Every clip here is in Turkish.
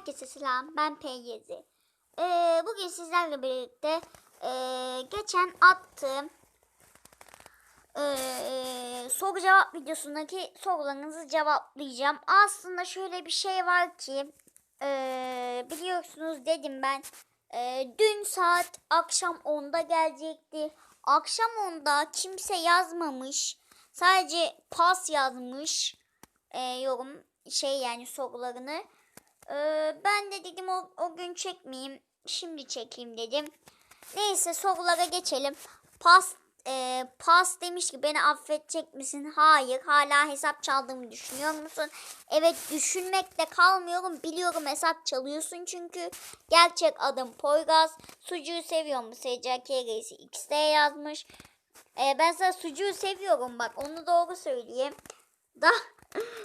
Herkese selam. Ben Peyyezi. Ee, bugün sizlerle birlikte ee, geçen attığım ee, soru cevap videosundaki sorularınızı cevaplayacağım. Aslında şöyle bir şey var ki ee, biliyorsunuz dedim ben ee, dün saat akşam 10'da gelecekti. Akşam 10'da kimse yazmamış. Sadece pas yazmış ee, yorum şey yani sorularını. Ee, ben de dedim o, o gün çekmeyeyim. Şimdi çekeyim dedim. Neyse sorulara geçelim. Pas e, pas demiş ki beni affedecek misin? Hayır. Hala hesap çaldığımı düşünüyor musun? Evet düşünmekle kalmıyorum. Biliyorum hesap çalıyorsun çünkü. Gerçek adım Poyraz. Sucuğu seviyor mu? SCK Reisi X'de yazmış. E, ben sana sucuğu seviyorum bak. Onu doğru söyleyeyim. Da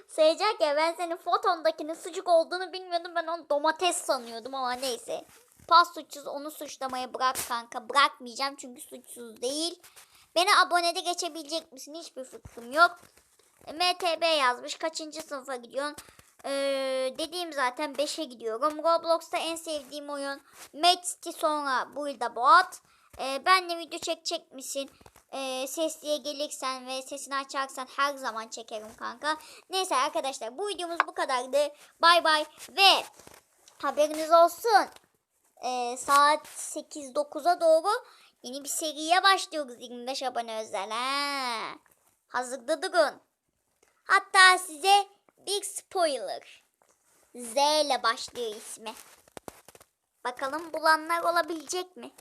Sayacak ya ben senin fotondakinin sucuk olduğunu bilmiyordum. Ben onu domates sanıyordum ama neyse. Pas suçsuz onu suçlamayı bırak kanka. Bırakmayacağım çünkü suçsuz değil. Beni abonede geçebilecek misin? Hiçbir fikrim yok. E, MTB yazmış. Kaçıncı sınıfa gidiyorsun? Ee, dediğim zaten 5'e gidiyorum. Roblox'ta en sevdiğim oyun City sonra Build Bot. Ee, benle video çekecek misin? Ee, sesliye gelirsen ve sesini açarsan her zaman çekerim kanka. Neyse arkadaşlar bu videomuz bu kadardı. Bay bay ve haberiniz olsun. Ee, saat 8-9'a doğru yeni bir seriye başlıyoruz 25 abone özel. Ha. Hazırda durun. Hatta size bir spoiler. Z ile başlıyor ismi. Bakalım bulanlar olabilecek mi?